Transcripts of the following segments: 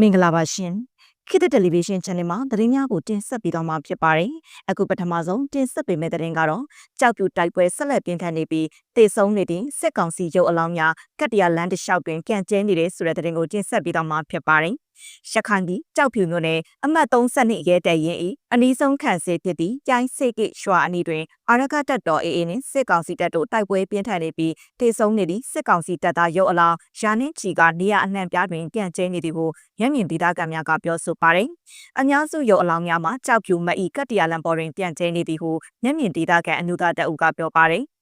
မင်္ဂလာပါရှင်ခေတ်သစ်တယ်လီဗီရှင်း channel မှာသတင်းများကိုတင်ဆက်ပေးတော့မှာဖြစ်ပါတယ်အခုပထမဆုံးတင်ဆက်ပေးမယ့်သတင်းကတော့ကြောက်ပြူတိုက်ပွဲဆက်လက်ပြင်းထန်နေပြီးတေဆုံးနေသည့်စစ်ကောင်စီရုပ်အလောင်းများကတ္တရာလန်တစ်လျှောက်တွင်ကံကျဲနေတဲ့ဆိုတဲ့သတင်းကိုတင်ဆက်ပေးတော့မှာဖြစ်ပါတယ် ရခိုင်ပြည်ကြောက်ဖြူမြို့နယ်အမှတ်32ရဲတပ်ရင်၏အနီးဆုံးခန့်စေဖြစ်သည့်ကျိုင်းစိတ်ကိရွာအနီးတွင်အာရကတပ်တော် AA နှင့်စစ်ကောင်စီတပ်တို့တိုက်ပွဲပြင်းထန်နေပြီးတေဆုံးနေသည့်စစ်ကောင်စီတပ်သားရုပ်အလောင်းရာနှင်းချီကနေရအနှံ့ပြားတွင်ပြန့်ကျဲနေသည်ကိုရမင်ဒေသခံများကပြောဆိုပါတယ်။အများစုရုပ်အလောင်းများမှာကြောက်ဖြူမအီကတ္တရာလန်ပေါ်တွင်ပြန့်ကျဲနေသည်ဟုမျက်မြင်ဒေသခံအနုဒတအုပ်ကပြောပါတယ်။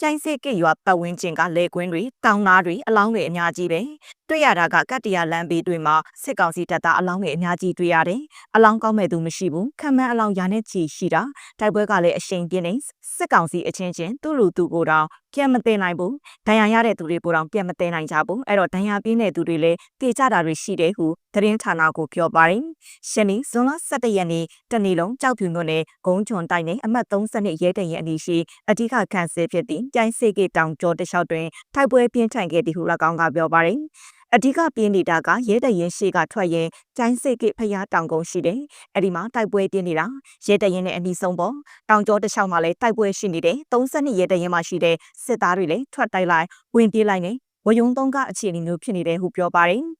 ကျိုင်းစစ်ကရွာပတ်ဝန်းကျင်ကလေကွင်းတွေတောင်သားတွေအလောင်းတွေအများကြီးပဲတွေ့ရတာကကတ္တရာလမ်းဘေးတွေမှာစစ်ကောင်စီတပ်သားအလောင်းတွေအများကြီးတွေ့ရတယ်အလောင်းကောင်းမဲ့သူမရှိဘူးခံမန်းအလောင်းရာနဲ့ချီရှိတာတိုက်ပွဲကလည်းအရှိန်ပြင်းနေစစ်ကောင်စီအချင်းချင်းသူ့လူသူကိုတောင် ပြန်မသိနိုင်ဘူးဒဏ်ရာရတဲ့သူတွေပိုတောင်ပြန်မသိနိုင်ကြဘူးအဲ့တော့ဒဏ်ရာပြင်းတဲ့သူတွေလည်းတေကြတာတွေရှိတယ်ဟုသတင်းဌာနကိုပြောပါတယ်ရှနီဇွန်လ17ရက်နေ့တနေ့လုံးကြောက်ဖြူမြို့နယ်ဂုံးချွန်တိုက်နယ်အမှတ်32ရဲတရင်အနီးရှိအဓိကခန့်ဆဲဖြစ်သည့်ကျိုင်းစေကေတောင်ကျော်တလျှောက်တွင်ထိုက်ပွဲပြင်းထန်ခဲ့သည်ဟု၎င်းကပြောပါတယ် အဓိကပြင်းနေတာကရဲတရင်ရှိကထွက်ရင်ကျိုင်းစိတ်ကဖျားတောင်ကုန်းရှိတယ်။အဲ့ဒီမှာတိုက်ပွဲပြင်းနေတာရဲတရင်နဲ့အနီးဆုံးပေါ့။တောင်ကျောတစ်လျှောက်မှာလည်းတိုက်ပွဲရှိနေတယ်။32ရဲတရင်မှာရှိတဲ့စစ်သားတွေလည်းထွက်တိုက်လိုက်ဝင်ပြေးလိုက်နေဝယုံသုံးကအခြေအနေမျိုးဖြစ်နေတယ်ဟုပြောပါတယ်။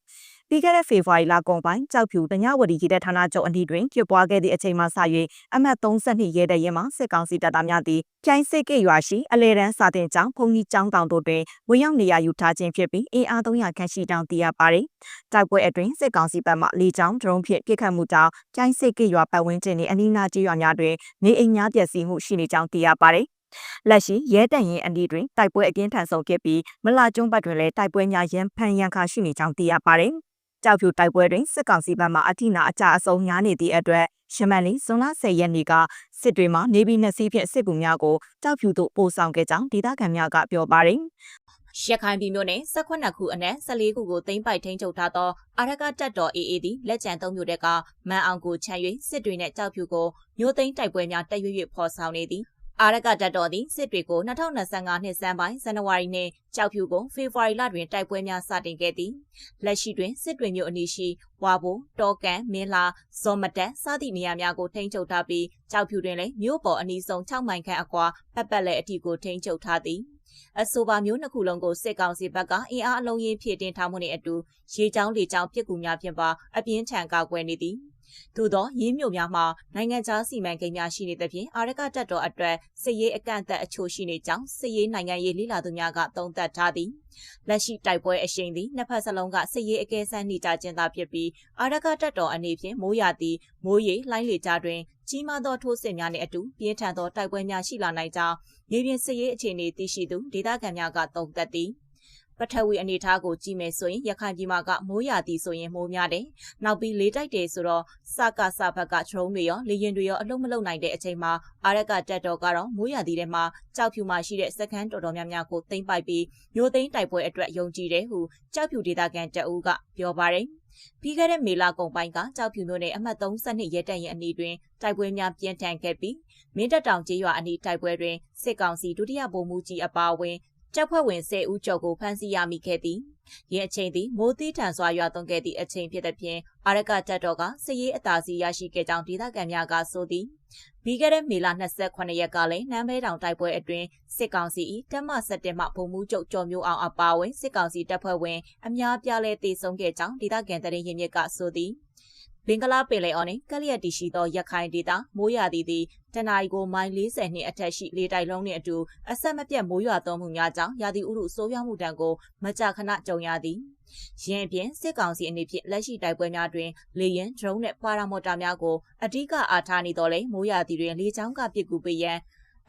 ပြီးခဲ့တဲ့ဖေဖော်ဝါရီလကုန်ပိုင်းကြောက်ဖြူတညဝတီကြီးတဲ့ဌာနချုပ်အနီးတွင်ဖြစ်ပွားခဲ့သည့်အချိန်မှစ၍အမှတ်32ရဲတဲ့ရဲမှစစ်ကောင်စီတပ်သားများသည်ကျိုင်းစစ်ကေရွာရှိအလဲတန်းစာတင်ကျောင်းဘုံကြီးကျောင်းတောင်တို့တွင်ဝင်ရောက်နေရာယူထားခြင်းဖြစ်ပြီးအင်အား300ခန့်ရှိတောင်တည်ရပါသည်။တိုက်ပွဲအတွင်းစစ်ကောင်စီဘက်မှလေကြောင်းဒရုန်းဖြင့်ပစ်ခတ်မှုကြောင့်ကျိုင်းစစ်ကေရွာပတ်ဝန်းကျင်နှင့်အနီးနားကျေးရွာများတွင်နေအိမ်များပျက်စီးမှုရှိနေကြောင်းသိရပါသည်။လက်ရှိရဲတန်ရင်အနီးတွင်တိုက်ပွဲအပြင်းထန်ဆုံးဖြစ်ပြီးမလာကျွန်းဘက်တွင်လည်းတိုက်ပွဲများရန်ဖန်ရန်ခါရှိနေကြောင်းသိရပါတယ်။ ကြောက်ဖြူတိုက်ပွဲတွင်စစ်ကောင်စီဘက်မှအထိနာအကြအဆုံးများနေသည့်အတွက်ရှမန်လီဇွန်လ10ရက်နေ့ကစစ်တွေမှာနေပြည်နှစ်စီးဖြင့်စစ်ကူများကိုကြောက်ဖြူသို့ပို့ဆောင်ခဲ့ကြောင်းဒေသခံများကပြောပါတယ်ရခိုင်ပြည်မြို့နယ်18ခုအနက်14ခုကိုသိမ်းပိုက်ထိန်းချုပ်ထားသောအာရကတပ်တော် AA သည်လက်ကျန်သုံးမြို့တက်ကမန်အောင်ကိုခြံ၍စစ်တွေနှင့်ကြောက်ဖြူကိုမြို့သိမ်းတိုက်ပွဲများတက်ရွရွဖော်ဆောင်နေသည် အာရကတပ်တော်သည်စစ်တွေကို2025နှစ်စံပိုင်းဇန်နဝါရီနှင့်ကြောက်ဖြူကိုဖေဖော်ဝါရီလတွင်တိုက်ပွဲများစတင်ခဲ့သည်လက်ရှိတွင်စစ်တွေမျိုးအနီးရှိဝါဘိုတောကန်မင်းလာဇော်မတက်စသည့်နေရာများကိုထိန်းချုပ်ထားပြီးကြောက်ဖြူတွင်လည်းမြို့ပေါ်အနီးဆုံး6မိုင်ခန့်အကွာပတ်ပတ်လဲအထိကိုထိန်းချုပ်ထားသည်အဆိုပါမျိုးနှစ်ခုလုံးကိုစစ်ကောင်စီဘက်ကအင်အားအလုံးရင်းဖြည့်တင်ထားမှုနှင့်အတူရေချောင်းလေချောင်းပြစ်ကူများဖြင့်ပါအပြင်းထန်ကောက်ွယ်နေသည် သို့သောရင်းမြို့များမှာနိုင်ငံခြားစီမံကိန်းများရှိနေသဖြင့်အာရကတပ်တော်အတွက်စစ်ရေးအကန့်အသတ်အချို့ရှိနေကြောင်းစစ်ရေးနိုင်ငံရေးလိလာသူများကသုံးသပ်ထားသည်လက်ရှိတိုက်ပွဲအရှိန်သည်နှစ်ဖက်စလုံးကစစ်ရေးအကဲဆန်းနေကြခြင်းသာဖြစ်ပြီးအာရကတပ်တော်အနေဖြင့်မိုးရသည်မိုးရေလှိုင်းလေကြားတွင်ကြီးမားသောထိုးစစ်များနှင့်အတူပြင်းထန်သောတိုက်ပွဲများရှိလာနိုင်ကြောင်းမြေပြင်စစ်ရေးအခြေအနေသိရှိသူဒေသခံများကသုံးသပ်သည် ပထဝီအနေအထားကိုကြည့်မယ်ဆိုရင်ရခိုင်ပြည်မှာကမိုးရာသီဆိုရင်မိုးများတယ်။နောက်ပြီးလေတိုက်တယ်ဆိုတော့စကစဘက်ကဒရုန်းတွေရောလေရင်တွေရောအလုံးမလုံးနိုင်တဲ့အချိန်မှာအာရက်ကတက်တော်ကတော့မိုးရာသီထဲမှာကြောက်ဖြူမှာရှိတဲ့စခန်းတော်တော်များများကိုသိမ်းပိုက်ပြီးမျိုးသိမ်းတိုက်ပွဲအတွက်ယုံကြည်တယ်ဟုကြောက်ဖြူဒေသခံတအူးကပြောပါတယ်။ပြီးခဲ့တဲ့မေလကုန်ပိုင်းကကြောက်ဖြူမြို့နယ်အမှတ်32ရဲတပ်ရင်အနီးတွင်တိုက်ပွဲများပြင်းထန်ခဲ့ပြီးမင်းတပ်တောင်ကျေးရွာအနီးတိုက်ပွဲတွင်စစ်ကောင်စီဒုတိယဗိုလ်မှူးကြီးအပါအဝင် တပ်ဖွဲ့ဝင်10ဦးကျော်ကိုဖမ်းဆီးရမိခဲ့သည်။ယင်းအချိန်သည်မိုးသီးထန်စွာရွာသွန်းခဲ့သည့်အချိန်ဖြစ်သဖြင့်အာရကတပ်တော်ကစစ်ရေးအသာစီးရရှိခဲ့ကြောင်းဒေသခံများကဆိုသည်။ပြီးခဲ့တဲ့မေလ28ရက်ကလည်းနမ်းမဲတောင်တိုက်ပွဲအတွင်းစစ်ကောင်စီ၏တပ်မ7မှဗိုလ်မှူးချုပ်ကျော်မျိုးအောင်အပါအဝင်စစ်ကောင်စီတပ်ဖွဲ့ဝင်အများပြားလဲတေဆုံးခဲ့ကြောင်းဒေသခံတရင်ရင်းမြစ်ကဆိုသည်။ ဘင်္ဂလားပင်လယ်အော်နှင့်ကလျက်တီရှိသောရခိုင်ဒေသမိုးရွာသည်သည်တနအီကိုမိုင်40နှင့်အထက်ရှိလေတိုက်လုံးနှင့်အတူအဆက်မပြတ်မိုးရွာသွန်းမှုများကြောင့်ရာသီဥတုဆိုးရွားမှုတံကိုမကြာခဏကြုံရသည်။ယင်းအပြင်စစ်ကောင်စီအနေဖြင့်လက်ရှိတိုက်ပွဲများတွင်လေရင်ဒရုန်းနှင့်ပါရာမော်တာများကိုအ धिक အားထားနေတော်လဲမိုးရွာသည်တွင်လေကြောင်းကပစ်ကူပေးရန်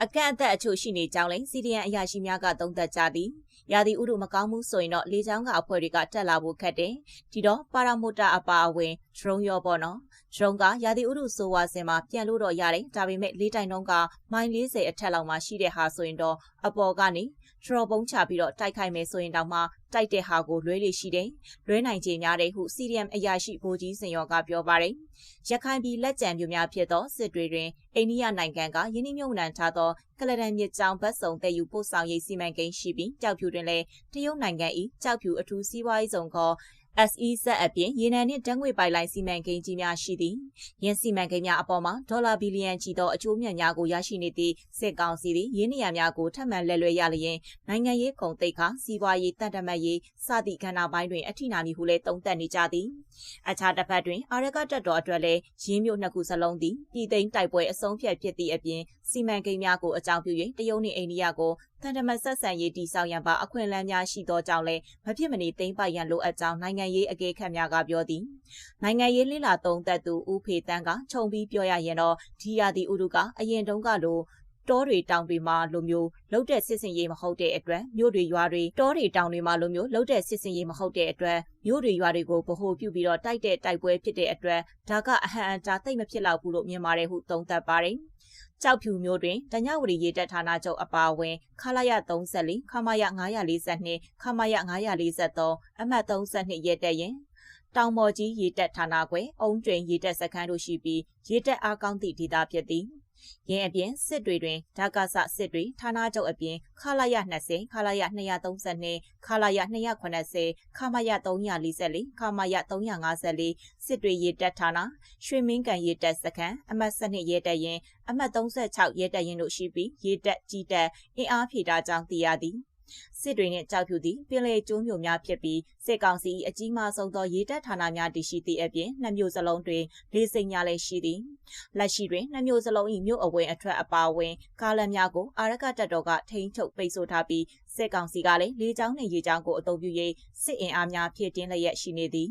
အကန့်အသတ်အချို့ရှိနေကြောင်းလည်းစီဒီအန်အရာရှိများကသုံးသပ်ကြသည်။ရာသီဥတုမကောင်းမှုဆိုရင်တော့လေချောင်းကအဖွဲ့တွေကတက်လာဖို့ခက်တယ်။ဒီတော့ပါရာမိုတာအပါအဝင်ဒရုန်းရောပေါ့နော်။ဒရုန်းကရာသီဥတုဆိုးဝါးစင်မှာပြန်လို့တော့ရတယ်။ဒါပေမဲ့လေးတိုင်တုံးကမိုင်40အထက်လောက်မှာရှိတဲ့ဟာဆိုရင်တော့အပေါ်ကနေဒရော်ပုံးချပြီးတော့တိုက်ခိုက်မယ်ဆိုရင်တောင်မှ တိုက်တဲ့ဟာကိုလွဲလေရှိတယ်။လွဲနိုင်ခြေများတယ်ဟု CDM အရာရှိဗိုလ်ကြီးစင်ရောကပြောပါတယ်။ရခိုင်ပြည်လက်ကျန်မြို့များဖြစ်သောစစ်တွေတွင်အိန္ဒိယနိုင်ငံကယင်းနှမြုံနှံထားသောကလဒန်မြစ်ကြောင်းဘတ်စုံတည်ယူပို့ဆောင်ရေးစီမံကိန်းရှိပြီးကြောက်ဖြူတွင်လည်းတရုတ်နိုင်ငံ၏ကြောက်ဖြူအထူးစီးပွားရေးဆောင်ခေါ် SEZ အပြင်ရေနံနှင့်ဓာတ်ငွေပိုက်လိုင်းစီမံကိန်းကြီးများရှိသည်။ယင်းစီမံကိန်းများအပေါ်မှာဒေါ်လာဘီလီယံချီသောအကျိုးမြတ်များကိုရရှိနေသည့်စစ်ကောင်စီသည်ရင်းနှီးရများကိုထပ်မံလက်လွဲရလျင်နိုင်ငံရေးကုန်သိက္ခာစီးပွားရေးတန်တမတ်ရေးစသည့်ကဏ္ဍပိုင်းတွင်အထိနာမည်ဟုလည်းသုံးသပ်နေကြသည်။အခြားတစ်ဖက်တွင်အာရကတက်တော်အတွက်လည်းရင်းမြို့နှစ်ခုစလုံးသည်ပြည်သိမ်းတိုက်ပွဲအဆုံးဖြတ်ဖြစ်သည့်အပြင်စီမံကိန်းများကိုအကြောင်းပြု၍တရုတ်နှင့်အိန္ဒိယကို တန်တမတ်ဆက်ဆံရေးတိစောက်ရန်ပါအခွင့်အလမ်းများရှိသောကြောင့်လည်းမဖြစ်မနေသိမ်းပိုက်ရန်လိုအပ်ကြောင်းနိုင်ငံရေးအကဲခတ်များကပြောသည်နိုင်ငံရေးလှလာသုံးသက်သူဦးဖေတန်းကခြုံပြီးပြောရရင်တော့ဒီယာဒီဥဒုကအရင်တုန်းကလိုတောတွေတောင်တွေမှာလိုမျိုးလှုပ်တဲ့စစ်စင်ရေးမဟုတ်တဲ့အတွက်မြို့တွေရွာတွေတောတွေတောင်တွေမှာလိုမျိုးလှုပ်တဲ့စစ်စင်ရေးမဟုတ်တဲ့အတွက်မြို့တွေရွာတွေကိုဗဟိုပြုပြီးတော့တိုက်တဲ့တိုက်ပွဲဖြစ်တဲ့အတွက်ဒါကအဟံအတာတိတ်မဖြစ်တော့ဘူးလို့မြင်ပါတယ်ဟုသုံးသပ်ပါတယ် ကြောက်ဖြူမျိုးတွင်တညဝရီရေတက်ဌာနချုပ်အပါအဝင်ခလာရ34ခမာရ942ခမာရ943အမှတ်32ရဲတက်ရင်တောင်မော်ကြီးရေတက်ဌာနခွဲအုံကျွင်ရေတက်စခန်းတို့ရှိပြီးရေတက်အားကောင်းသည့်ဒေသဖြစ်သည် ရင်းအပြင်စစ်တွေတွင်ဓာကဆစစ်တွေဌာနချုပ်အပြင်ခလာရ20ခလာရ232ခလာရ280ခမရ344ခမရ354စစ်တွေရေတက်ဌာနရွှေမင်းကန်ရေတက်စခန်းအမှတ်12ရေတက်ရင်အမှတ်36ရေတက်ရင်တို့ရှိပြီးရေတက်ကြီးတက်အင်အားဖြည့်တာကြောင့်သိရသည် စစ်တွေနှင့်ကြောက်ဖြူသည့်ပင်လယ်ကျိုးမျိုးများဖြစ်ပြီးစစ်ကောင်စီအကြီးမားဆုံးသောရေတပ်ဌာနများတည်ရှိသည့်အပြင်နှစ်မျိုးစလုံးတွင်လေးစိမ်များလည်းရှိသည်လက်ရှိတွင်နှစ်မျိုးစလုံး၏မြို့အဝင်အထွက်အပါအဝင်ကားလမ်းများကိုအာရကတပ်တော်ကထိန်းချုပ်ပိတ်ဆို့ထားပြီးစစ်ကောင်စီကလည်းလေကြောင်းနှင့်ရေကြောင်းကိုအုံပြု၍စစ်အင်အားများဖြည့်တင်းလျက်ရှိနေသည်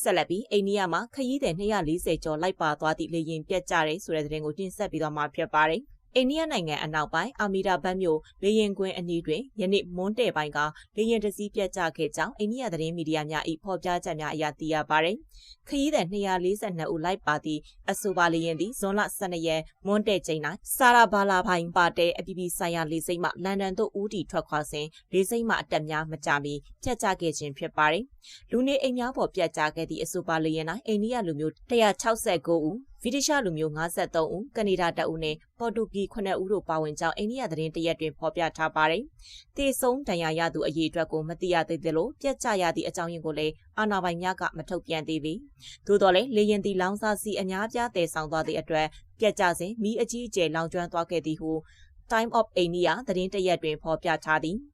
ဆက်လက်ပြီးအိန္ဒိယမှာခရီးသည်240ကျော်လိုက်ပါသွားသည့်လေယာဉ်ပြတ်ကျတဲ့ဆိုတဲ့သတင်းကိုတင်ဆက်ပြီးတော့မှဖြစ်ပါတယ်။ အိန္ဒိယနိုင်ငံအနောက်ပိုင်းအာမီရာဘတ်မြို့လေရင်ကွင်းအနီးတွင်ယနေ့မွန်းတဲ့ပိုင်းကလေရင်တစည်းပြတ်ကျခဲ့ကြောင်းအိန္ဒိယသတင်းမီဒီယာများ၏ဖော်ပြချက်များအရသိရပါသည်။ခရီးသည်242ဦးလိုက်ပါသည့်အဆိုပါလေရင်သည်ဇွန်လ12ရက်မွန်းတဲ့ချိန်၌စာရာဘာလာဖိုင်ပါတဲ့အပြည်ပြည်ဆိုင်ရာလေစိမ့်မှလန်ဒန်သို့ဦးတည်ထွက်ခွာစဉ်လေစိမ့်မှအတက်များမကြမီပြတ်ကျခဲ့ခြင်းဖြစ်ပါသည်။လူနေအိမ်များပေါ်ပြတ်ကျခဲ့သည့်အဆိုပါလေရင်၌အိန္ဒိယလူမျိုး169ဦး ဗြိတိရှလူမျိုး53ဦးကနေဒါတအုပ်နဲ့ပေါ်တူဂီ9ဦးတို့ပါဝင်ကြောင်းအိန္ဒိယသတင်းတရက်တွင်ဖော်ပြထားပါတယ်။တေဆုံးဒဏ်ရာရသူအရေးအတွက်ကိုမသိရသေးသလိုပြက်ကျရသည့်အကြောင်းရင်းကိုလည်းအာဏာပိုင်များကမထုတ်ပြန်သေးပေ။သို့တော်လည်းလေရင်တီလောင်စာစီအများပြားတည်ဆောင်သွားသည့်အတွက်ပြက်ကျစဉ်မိအကြီးအကျယ်လောင်ကျွမ်းသွားခဲ့သည်ဟု Time of India သတင်းတရက်တွင်ဖော်ပြထားသည်။